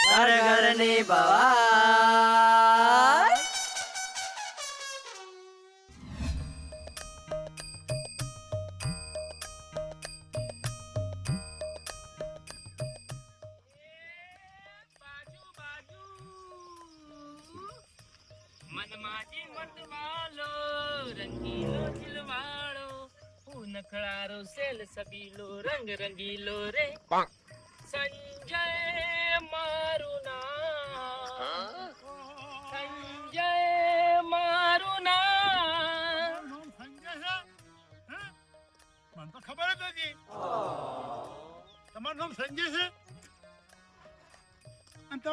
ઘર ઘરની ભવાઈ બાજુ બાજુ મનમાજી મતવાલો રંગીલો દિલવાળો હું નખડારો સેલ સબીલો રંગ રંગીલો રે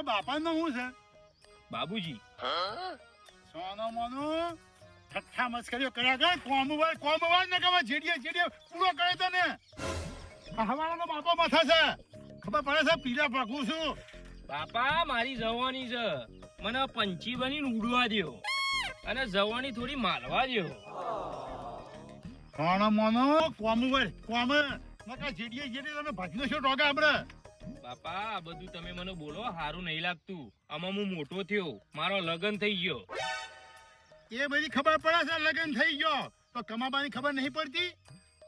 બાપાનું નામ શું છે બાબુજી. સોનો મોનો ઠઠ્ઠા મસ્કરીઓ કર્યા કરે, કોમ વાર કોમ વાર ને કવા જેડીએ જેડીએ પૂરો કરે તો ને હવાળાનો બાપો માથા છે. ખબર પડે છે પીલા પાકું છું. બાપા મારી જવાની છે. મને પંછી બનીને ઉડવા દ્યો. અને જવાની થોડી મારવા દ્યો. કોણ મોનો કોમ વાર કોમ નકા જેડીએ જેડીએ તમે ભાગનો છો ડોગા આપણે બાપા આ બધું તમે મને બોલો સારું નહીં લાગતું. આમાં હું મોટો થયો. મારો લગન થઈ ગયો. એ બધી ખબર પડે છે લગન થઈ ગયો. તો કમાવાની ખબર નહીં પડતી?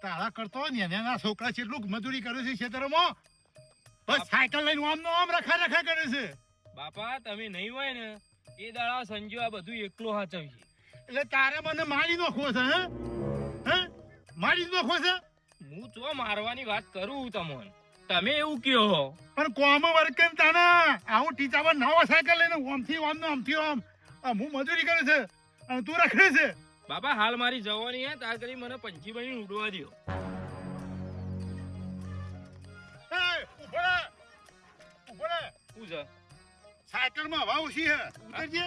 તારા કરતો ને એના છોકરા કેટલું મજૂરી કરે છે ખેતરોમાં બસ સાયકલ લઈને આમ નો આમ રખા રખા કરે છે. બાપા તમે નહીં હોય ને એ દાડા સંજુ આ બધું એકલો હાચવશે એટલે તારે મને મારી નાખવો છે હે? હે? મારી જ નાખવો છે? હું તો મારવાની વાત કરું તમને. તમે એવું કયો પણ કોમ વર્ક કેમ તાના? આવું ટીચા પર નવો સાયકલ લઈને ઓમથી ઓમ નો આમથી ઓમ. હું મજૂરી કરે છે અને તું રખડે છે. બાપા હાલ મારી જવાની હે તાર કરી મને પંચી બની ઉડવા દ્યો. શું છે? સાયકલમાં હવા ઓછી હે. ઉતરજે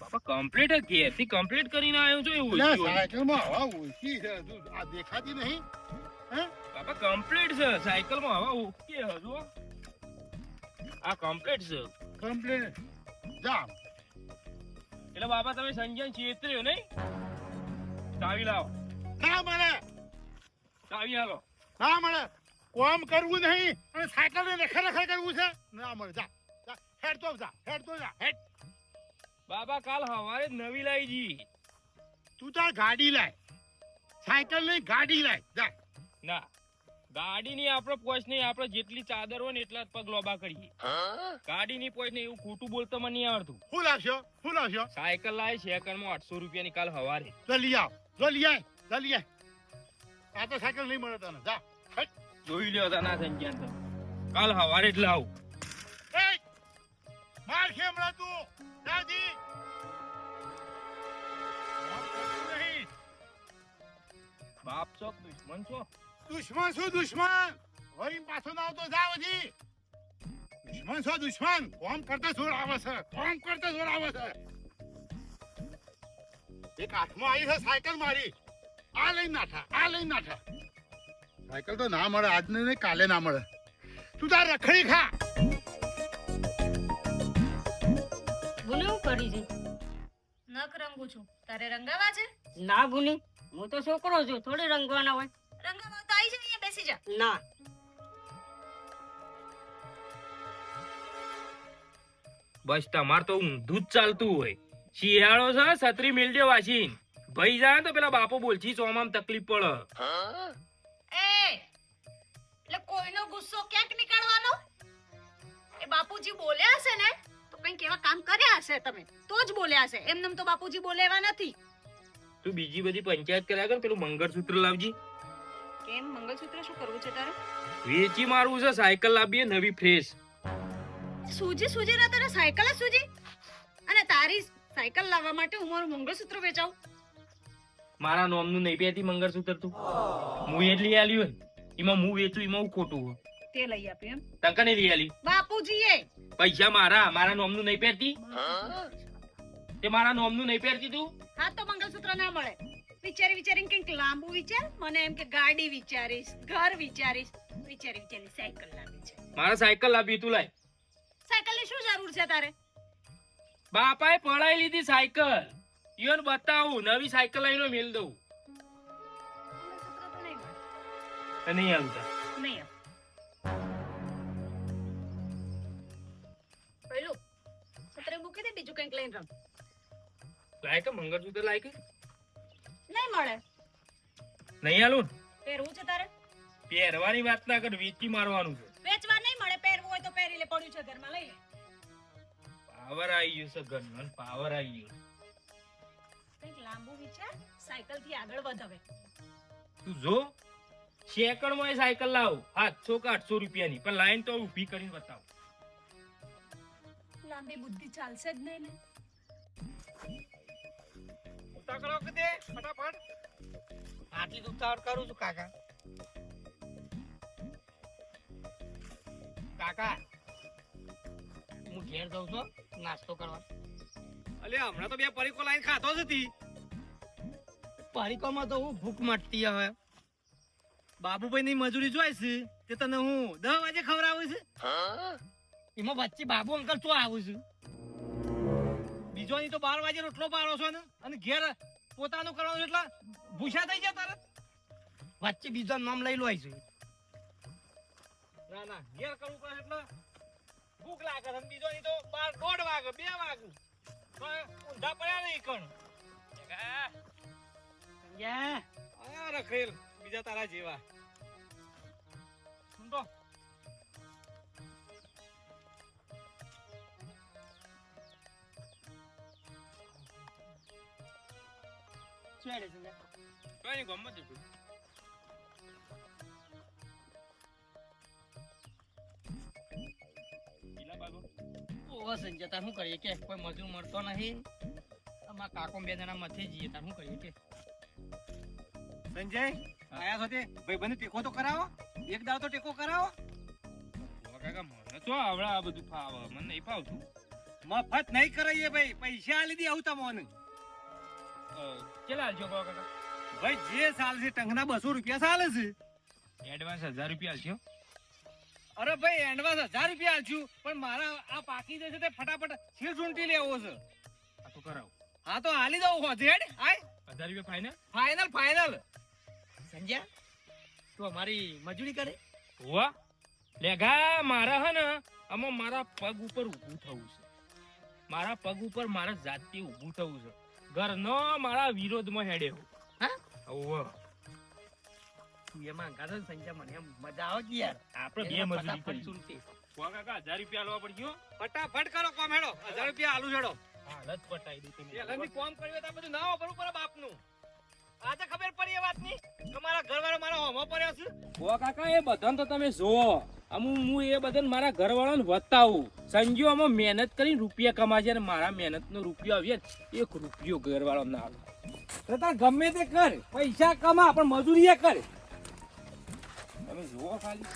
બાપા કમ્પ્લીટ ઘેરથી કમ્પ્લીટ કરીને આવ્યો છું એવું ના. સાયકલમાં હવા ઓછી છે હજુ આ દેખાતી નહીં. હે? બાપા કમ્પ્લીટ છે. સાયકલમાં હવા ઓકે હજુ. આ કમ્પ્લીટ છે. કમ્પ્લીટ જા એટલે બાપા તમે સંજય ચેતર્યો નહીં? ચાવી લાવો. ના મળે. ચાવી હાલો. ના મળે. કોમ કરવું નહીં અને સાયકલ ને રખે રખે કરવું છે? ના મળે જા હેડ તો જા હેડ તો જા હેડ. બાબા કાલ હવારે નવી લાવી જી. તું તાર ગાડી લાય. સાયકલ નહીં ગાડી લાય. જા. ના ગાડીની આપણો પોચ નહીં આપણે જેટલી ચાદર હોય ને એટલા જ પગ લોબા કરીએ. ગાડી ની પોચ નહીં એવું ખોટું બોલતો મને નહીં આવડતું. શું લાવશો શું લાવશો સાયકલ લાવી સેકન્ડમાં આઠસો રૂપિયાની કાલ હવારે. તો લઈ આવ. જો લઈ આય જા લઈ આય. આ તો સાયકલ નહીં મળે તને. જા. જોઈ લ્યો તા ના સંજ્ઞાન તો. કાલ હવારે જ લાવું. માર હમણાં તું? દાદી! કોમ. બાપ છો દુશ્મન છો? દુશ્મન શું દુશ્મન? વળી પાછો ના આવતો જા વધી દુશ્મન છો દુશ્મન? કોમ કરતા જોર આવે છે કોમ કરતા જોર આવે છે. એક હાથમાં આવી છે સાયકલ મારી. આ લઈ નાઠા આ લઈ નાઠા સાયકલ તો ના મળે આજને નહીં કાલે ના મળે. તું તાર રખડી ખા. ભૂલી હું કરી છે નખ રંગું છું. તારે રંગાવા છે? ના ભૂલી. હું તો છોકરો છું થોડી રંગવાના હોય. રંગાવા તો આવી જ અહીંયા બેસી જા. ના. બસ તમાર તો ઊંધું જ ચાલતું હોય. શિયાળો છે છત્રી મિલજો વાસીન. ભાઈ જાય તો પેલા બાપો બોલછી ચોમામ તકલીફ પડે. કોઈનો ગુસ્સો ક્યાંક નીકળવાનો? એ બાપુજી બોલ્યા હશે ને તો કંઈક એવા કામ કર્યા હશે તમે. તો જ બોલ્યા હશે. એમનેમ તો બાપુજી બોલે એવા નથી. તું બીજી બધી પંચાયત કર્યા કર પેલું મંગળસૂત્ર લાવજી. કેમ? મંગળસૂત્ર શું કરવું છે તારે? વેચી મારવું છે સાયકલ લાવીએ નવી ફ્રેશ. સૂજી સૂજી ના તારે સાયકલ જ સૂજી? અને તારી સાયકલ લાવવા માટે હું મારું મંગળસૂત્ર વેચાવું? મારા નોમનું નહીં પહેરતી મંગળસૂત્ર તું. હું એટલી આલ્યું. એમાં હું વેચું એમાં હું ખોટું હોય. તે લઈ આપ્યું એમ. તંકા કને લઈ આલી બાપુજીએ. પૈસા મારા મારા નોમનું નહીં પહેરતી? તે મારા નોમનું નહીં પહેરતી તું? હા તો મંગળસૂત્ર ના મળે. વિચારી વિચારીને કંઈક લાંબુ વિચાર. મને એમ કે ગાડી વિચારીશ ઘર વિચારીશ. વિચારી વિચારી સાયકલ લાવી છે. મારા સાયકલ લાવી તું લાય. સાયકલની શું જરૂર છે તારે? બાપાએ પડાઈ લીધી સાયકલ. ઈવન બતાવું નવી સાયકલ લઈને મેલ દઉં. કે નહીં આવતા નહીં પેલું મૂકી દે બીજું કંઈક લઈને રમ. લાયક મંગળસૂત્ર લાયક નહીં મળે. નહીં આલું? પહેરવું છે તારે? પહેરવાની વાત ના કર વેચી મારવાનું છે. વેચવા નહીં મળે પહેરવું હોય તો પહેરી લે પડ્યું છે ઘરમાં લઈ લે. પાવર આવી ગયો છે ઘરમાં પાવર આવી ગયો. કંઈક લાંબુ વિચાર સાયકલથી આગળ વધ હવે. તું જો. સેકન્ડમાં સાયકલ લાવ. સાતસો કે આઠસો રૂપિયાની. પણ લાઈન તો ઊભી કરીને બતાવો. લાંબી બુદ્ધિ ચાલશે જ નહીં તકડો કે દે? ફટાફટ. આટલી ઉતાવળ કરું છું કાકા. કાકા હું ઘેર જઉં છું નાસ્તો કરવા. અલે હમણાં તો બે પરીકો લાઈન ખાતો જ હતી. પરીકોમાં તો હું ભૂખ મટતી હવે. બાબુભાઈ ની મજૂરી જોઈ છે તે તને હું દસ વાગે ખવડાવું છું? એમાં વચ્ચે બાબુ અંકલ તો આવું છું. બીજો ની તો બાર વાગે રોટલો પાડો છો ને અને ઘેર પોતાનું કરવાનું એટલે ભૂસા થઈ જાય તરત વચ્ચે બીજો નામ લઈ લો આવીશું ના ના ઘેર કરવું પડે એટલે ભૂખ લાગે છે. અને બીજો ની તો બાર દોઢ વાગે બે વાગે. ઊંધા પડ્યા નહીં કણ. આ રખેલ બીજા તારા જેવા. સુનતો છેડે છે લે. કઈ ગમત હતું. પેલા સંજય તાર શું કરીએ કે? કોઈ મજૂર મળતો નહીં. અમારા કાકો બે જણા મથે જઈએ તાર શું કરીએ કે? સંજય? આયા છો તે? ભાઈબંધ ટેકો તો કરાવો. એક દાવ તો ટેકો કરાવો. કાકા મને તો આવડે આ બધું ફાવે. મને નહીં ફાવતું. મફત નહીં કરાઈએ ભાઈ. પૈસા આલી દી આવું તમને કેટલા આલજો કાકા? ભાઈ જે સાલ છે ટંગના બસો રૂપિયા ચાલે છે. એડવાન્સ હજાર રૂપિયા આલજો અરે ભાઈ એડવાન્સ હજાર રૂપિયા આલશું. પણ મારા આ પાકી જશે તે ફટાફટ છીર ચૂંટી લેવો છે. આ તો કરાવો. હા તો હાલી દઉં હોજે હેડ. આય. હજાર રૂપિયા ફાઈનલ ફાઇનલ ફાઇનલ સંજય તું અમારી મજૂરી કરે? હોવા? લેગા મારા હે ને આમાં મારા પગ ઉપર ઊભું થવું છે. મારા પગ ઉપર મારા જાતે ઊભું થવું છે. ઘરનો મારા વિરોધમાં હેડે હું. હા? હોવ. તું એમાં ગાધો સંજ્યા મને એમ મજા આવે કે યાર? આપણે બે મજૂરી ફટાફટ કરી. ચૂંટી. કાકા હજાર રૂપિયા લેવા પડ્યો ફટાફટ કરો કોમ હેડો. હજાર રૂપિયા આલુ છેડો હાલત પટાઈ દીધી કોમ કર્યો તો બધું ના વાપરવું પડે બાપનું. ઓ કાકા એ બધાને તો તમે જોવો અમુ હું એ બધાને મારા ઘરવાળાને વતાવું. સંજુ આમાં મહેનત કરીને રૂપિયા કમાશે અને મારા મહેનતનો રૂપિયો આવીએ ને, એક રૂપિયો ઘરવાળો ના આવે તાર ગમે તે કર પૈસા કમા પણ મજૂરી એ કર. તમે જોવો ખાલી.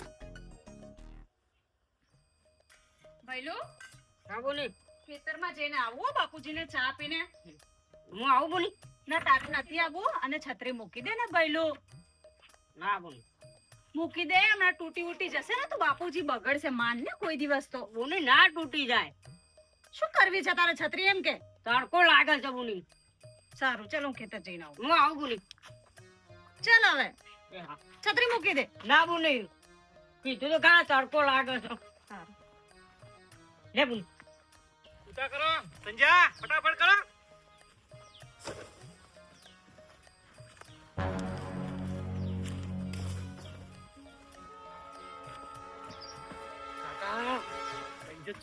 ભાઈલો? હા બોલી. ખેતરમાં જઈને આવો બાપુજીને ચા પીને. હું આવું બોલી. ના તારું નથી આવવું અને છત્રી મૂકી દે ને ભાઈલો. ના બોલી. મૂકી દે હમણાં તૂટી ઉટી જશે ને તો બાપુજી બગડશે માન ને કોઈ દિવસ તો. બોલી ના તૂટી જાય. શું કરવી છે તારે છત્રી એમ કે? તડકો લાગે છે બોલી સારું ચલો હું ખેતર જઈને આવું. હું આવું બોલી. ચાલ હવે. છત્રી મૂકી દે. ના બોલી. કીધું તો ઘણા તડકો લાગે છે. લે બોલી. ઉતા કરો. સંજા ફટાફટ કરો.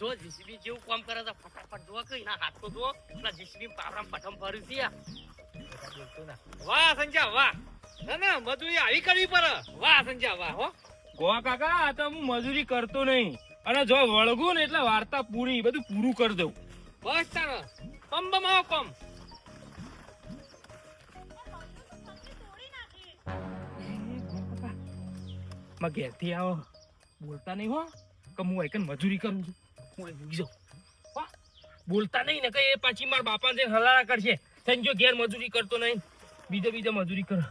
જો જીસીબી જેવું કામ કરે છે ફટાફટ જો કઈ ના હાથ તો જો પેલા જીસીબી પાવરામ પઠમ ભર્યું છે વાહ સંજા વાહ. ના ના મજૂરી આવી કરવી પડે. વાહ સંજા વાહ હો. ગોવા કાકા આ તો હું મજૂરી કરતો નહીં. અને જો વળગું ને એટલે વાર્તા પૂરી બધું પૂરું કરી દઉં. બસ તારે. પમ બમ આવો પમમાં આવો. બોલતા નહીં હો. કે હું આઈકન મજૂરી કરું છું. હું અહીં ઊંઘી જાઉં. બોલતા નહીં ને કે એ પાછી મારા બાપા જે હલાલા કરશે. સંજો ઘેર મજૂરી કરતો નહીં. બીજે બીજે મજૂરી કરો.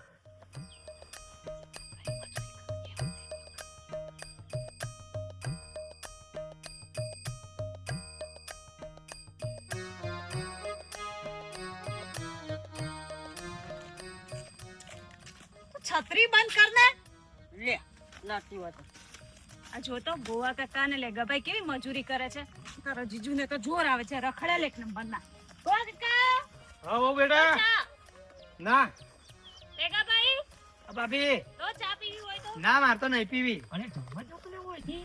છત્રી બંધ કર ને. લે નથી વાત. આ જો તો ગોવા કાકા ને લેગાભાઈ કેવી મજૂરી કરે છે? તારા જીજુ ને તો જોર આવે છે રખડેલ લેખ નંબર ના હા ઓ બેટા. ના. ભેગા ભાઈ. આ ભાભી. તો ચા પીવી હોય તો? ના માર તો નહીં પીવી. અને જમવા જોકલે હોય. છે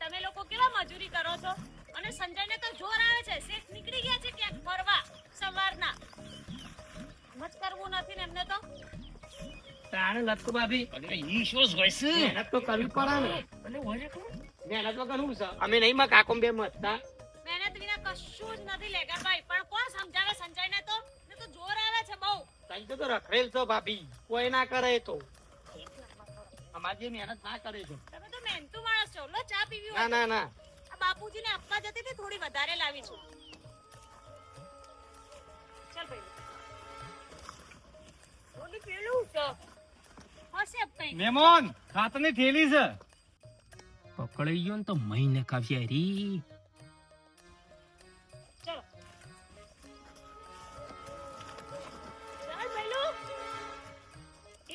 તમે લોકો કેવા મજૂરી કરો છો? અને સંજયને તો જોર આવે છે શેખ નીકળી ગયા છે તાણે લટકો ભાભી. ઈ શું હોય છે મહેનત તો કરવી પડે ને હોય મહેનત તો કરવું છે અમે નહીં માં કાકો બે મતતા મહેનત વિના કશું જ નથી લેગા ભાઈ. પણ કોણ સમજાવે સંજયને તો? ને તો જોર આવે છે બહુ. તઈ તો તો રખડેલ છો ભાભી. કોઈ ના કરે તો. અમારી જે મહેનત ના કરે છે. તમે તો મહેનતુ માણસ છો. લો ચા પીવી ના ના ના. આ બાપુજીને આપવા જતી હતી થોડી વધારે લાવી છું. ચાલ ભાઈ. ઓલી પેલું છે? કઈ મેમોન ખાતરની થેલી છે. પકડાઈ ગયો ને તો મહિને કાવ્યા રી.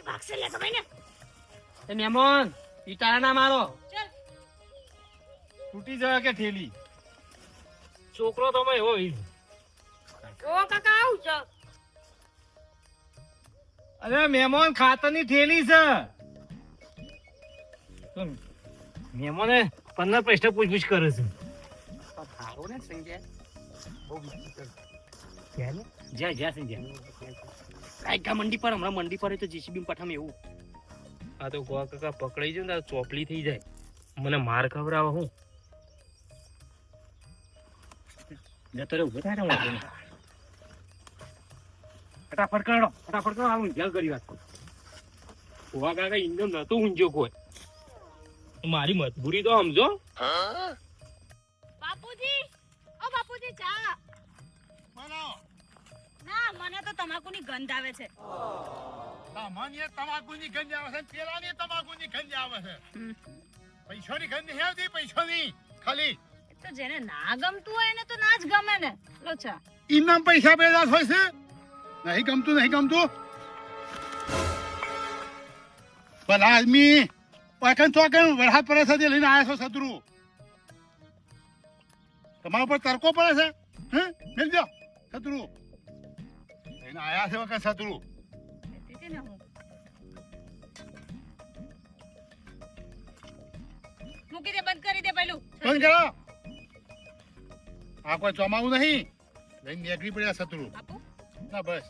ભાગશે લે તમે ને એ મેમોન ઈ ના મારો તૂટી જાય કે થેલી? છોકરો તમે એવો ઓ કાકા આવું છે. અરે મહેમાન ખાતરની થેલી છે. મહેમાને પંદર પૈસા પૂછપૂછ કરે છે. સારું ને સંજય. જ્યાં જ્યાં છે. જ્યાં મંડી પર હમણાં મંડી પર તો જીસીબી પઠામ એવું. આ તો ગોવા કાકા પકડાઈ જાય ને ચોપલી થઈ જાય. મને માર ખવડાવે હું. જતો રે ઊભો થાય ને વાંધો નહીં. ફટાફટ કરો ફટાફટ કરો આવું જલ કરી વાત ગોવા કાકા ઇન્દો નતો ઊંઝો કોઈ. મારી મજબૂરી તો સમજો. બાપુજી ઓ બાપુજી ચા. બનાવો ના મને તો તમાકુની ગંધ આવે છે. સામાન્ય તમાકુની ગંધ આવે છે પેલાની તમાકુની ગંધ આવે છે. પૈસાની ગંધ નહીં આવતી પૈસાની. ખાલી. તો જેને ના ગમતું હોય એને તો ના જ ગમે ને. લો ચા. ઇનામ પૈસા પેદા છે. નહીં ગમતું નહીં ગમતું. ભલા આદમી પાકન ચોકન વરસાદ પડે છે તે લઈને આવ્યા છો શત્રુ. તમારા ઉપર તરકો પડે છે? હે? મેલ જો શત્રુ. લઈને આવ્યા છે વખત શત્રુ? મૂકી દે બંધ કરી દે પેલું. બંધ કરો. આ કોઈ ચોમાવું નહીં. લઈને નીકળી પડ્યા શત્રુ. ના બસ.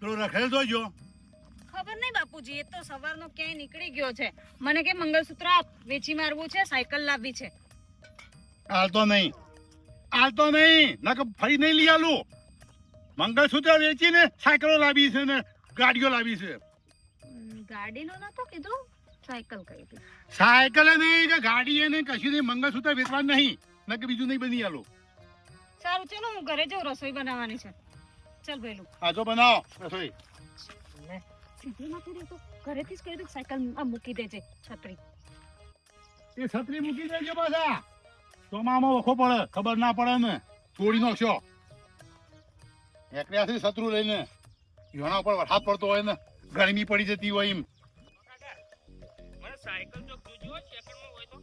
પેલો રખેલ જોજો ખબર નહીં બાપુજી એ તો સવારનો ક્યાંય નીકળી ગયો છે. મને કે મંગળસૂત્ર વેચી મારવું છે સાયકલ લાવવી છે. હાલતો નહીં. હાલતો નહીં. નક ફરી નહીં લઈ આલું. મંગળસૂત્ર વેચીને સાયકલો લાવી છે ને ગાડીઓ લાવી છે. ગાડીનો નતો કીધું? સાયકલ નહીં કે ગાડી નહીં કશું નહીં મંગળસૂત્ર વેચવાનું નહીં નક બીજું નહીં બની આલું. સારું ચલો હું ઘરે જઉં રસોઈ બનાવવાની છે. ચાલ ભઈલું આજો બનાવો રસોઈ. સીધી નથી રહેતો. ઘરેથી જ કહી દઉં સાયકલ આ મૂકી દેજે છત્રી. એ છત્રી મૂકી દેજો પાછા. ચોમામાં વખો પડે ખબર ના પડે ને. તોડી નાખશો એકડ્યાથી શત્રુ લઈને યોના ઉપર વરસાદ પડતો હોય ને ગરમી પડી જતી હોય એમ. સાયકલ જો જોજો સેકન્ડમાં હોય તો.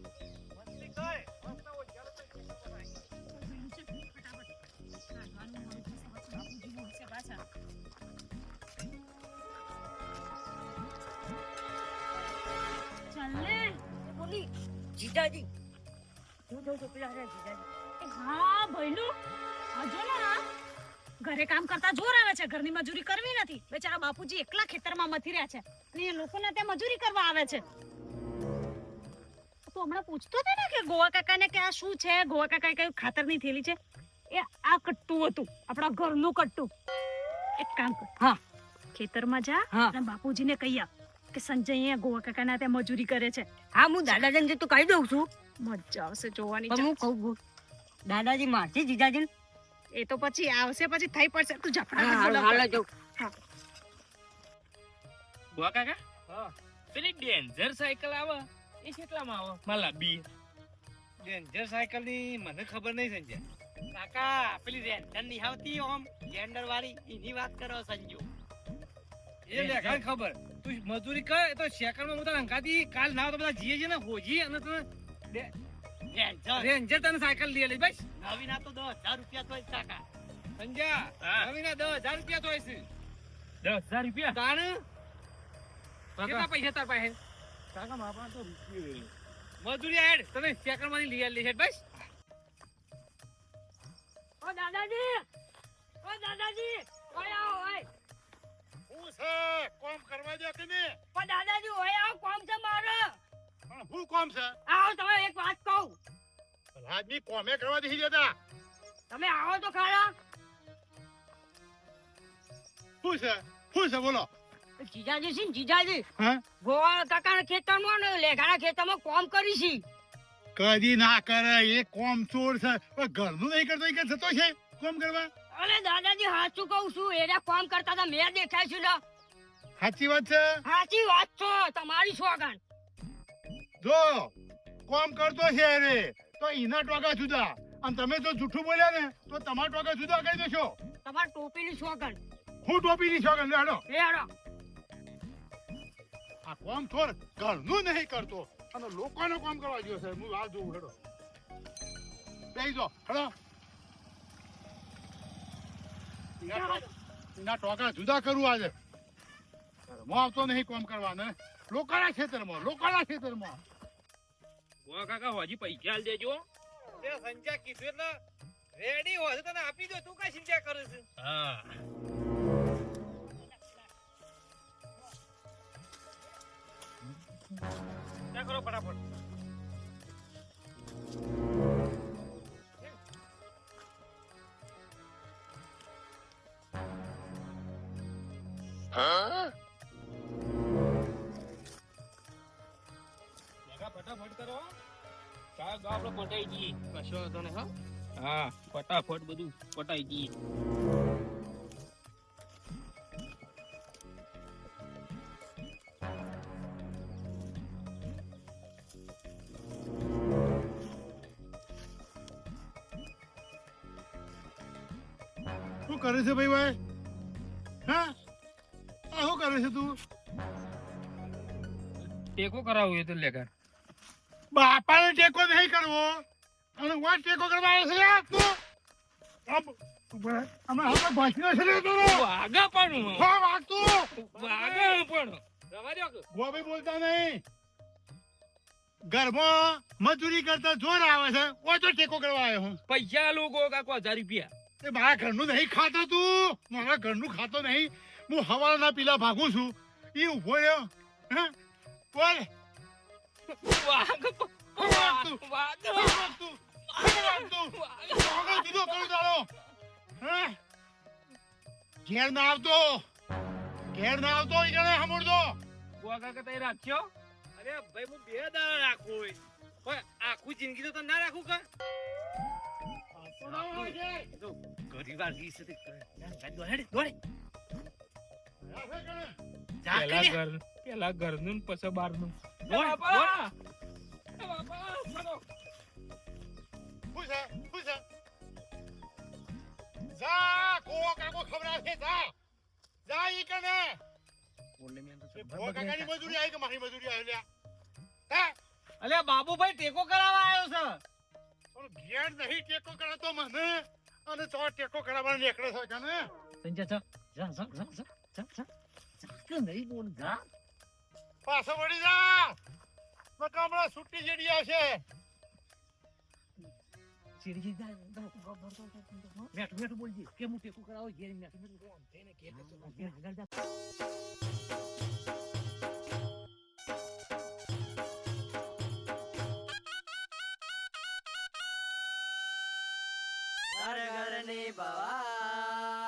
ચાલ. ને બોલી જીજાજી. હું જોઉં છું પેલા રે જીજાજી. હા ભઈલું ને ઘરે કામ કરતા જોર આવે છે ઘરની મજૂરી કરવી નથી. બેચારા બાપુજી એકલા ખેતરમાં મથી રહ્યા છે. અને એ લોકોને ત્યાં મજૂરી કરવા આવે છે. તો હમણાં પૂછતો હતો ને કે ગોવા કાકાને કે આ શું છે? ગોવા કાકાએ કયું ખાતરની થેલી છે. એ આ કટ્ટું હતું આપણા ઘરનું કટ્ટું. એક કામ કર. હા. ખેતરમાં જા અને બાપુજીને કહી કે સંજય અહીંયા ગોવા કાકાના ત્યાં મજૂરી કરે છે. હા હું દાદાજીને તો કહી દઉં છું. મજા આવશે જોવાની હું કહું છું દાદાજી મારશે જીજાજી એ તો પછી આવશે પછી થઈ પડશે. તું જા હા હાલો જો ગોવા કાકા? હા. પેલી ડેન્જર સાયકલ આવે. એ કેટલામાં આવો? માલા બી. રેન્જર સાયકલની મને ખબર નહીં સંજય. કાકા પેલી રેન્જરની આવતી ઓમ જેન્ડર વાળી એની વાત કરો સંજુ. એ લેખા ખબર. તું મજૂરી કર તો સેકન્ડમાં હું તને અંકાતી કાલ ના તો બધા જીએ છે ને હોજી અને તને રેન્જર. રેન્જર તને સાયકલ લઈ લે બસ. નવી ના તો દસ હજાર રૂપિયા તો કાકા. સંજ્યા હા. નવીના દસ હજાર રૂપિયા તો દસ હજાર રૂપિયા? તાણ? કેટલા પૈસા તાર પાસે? કાકા મારા તો મજૂરી હેડ તને સાયકલમાંથી લઈ આલી હેડ બસ. ઓ દાદાજી ઓ દાદાજી ઓય આવો ઓય. હું છે? કોમ કરવા દે તમે દાદાજી ઓય આવો કોમ છે મારે. પણ હું કોમ છે? આવો તમે એક વાત કહું. આદમી કોમે કરવા દે દેતા તમે આવો તો ખરા. શું છે? શું છે? બોલો. જીજાજી છે ને જીજાજી. હા? ગોવાળ કાકાના ખેતરમાં ને લેઘાના ખેતરમાં કોમ કરી છે. કદી ના કરે એ કોમ ચોર છે. ઘરનું નહીં કરતો કે થતો છે કોમ કરવા? અરે દાદાજી સાચું કહું છું એને કોમ કરતા હતા મેં દેખાય છે લે સાચી વાત છે? સાચી વાત છો તમારી સોગન જો કોમ કરતો છે અરે તો એના ટોકા જુદા. અને તમે જો જૂઠું બોલ્યા ને તો તમારા ટોકા જુદા કરી દેશો. તમારા ટોપીની સોગન હું ટોપી ની શોખ હાડો. એ હારો આ કોમ છોડ ઘરનું નહીં કરતો. અને લોકોનો કામ કરવા ગયો છે. હું આ જોઉં હેડો. બેસી જો હેડો. એના ટોકા- જુદા કરું આજે. હું આવતો નહીં કોમ કરવાને. લોકોના ખેતરમાં લોકોના ખેતરમાં. ગોવા કાકા હજી પૈસા આલ દેજો. તે સંજા કીધું એટલે રેડી હોય તને આપી દો. તું કઈ ચિંતા કરે છે? હા. કરો ફટાફટ. ફટાફટ કરો ગા આપણે પટાઈ દઈએ. કશો નહીં હો. હા ફટાફટ બધું પટાઈ દઈએ. ટેકો કરાવું એ તો લેકર બાપાને ટેકો નહીં કરવો. અને વા ટેકો કરવા આવે છે તું. અમે હવે ભાષણ છે તારો વાગા પણ. હા વાગતું વાગા પણ. રવા દો ગોબી બોલતા નહીં. ઘરમાં મજૂરી કરતા જોર આવે છે. ઓછો ટેકો કરવા આવ્યો હું. પૈસા લોકો કાકો હજાર રૂપિયા. એ મારા ઘરનું નહીં ખાતો તું. મારા ઘરનું ખાતો નહીં. હું હવાના પીલા ભાગું છું. એ ઊભો રહ્યો. હે? બોલ ઘેર ના આવતો ઘેર ના આવતો ઈ સાંભળતો વાગા કે તઈ રાખ્યો અરે ભાઈ હું બે દાડા રાખું હોય પણ આખું જિંદગી તો તને ના રાખું કે. ગરીબ આદમી છે દોડે દોડે. પેલા ઘર પેલા ઘરનું ને પછી બહારનું? અલ્યા બાબુભાઈ ટેકો કરાવવા આવ્યો છે. પણ ઘેર નહીં ટેકો કરાતો મને. અને તો ટેકો કરાવવાનો નીકળે છે સંજય કે નહીં બોલ જા પાછો વળી જા નકા છૂટી જેડી આવશે ચીડી જા મેઠું મેઠું બોલજી કે હું ટેકો કરાવો ઘેર મેઠું મેઠું બોલ તેને ઘેર ઘેર આગળ જા ઘર ઘરની બવા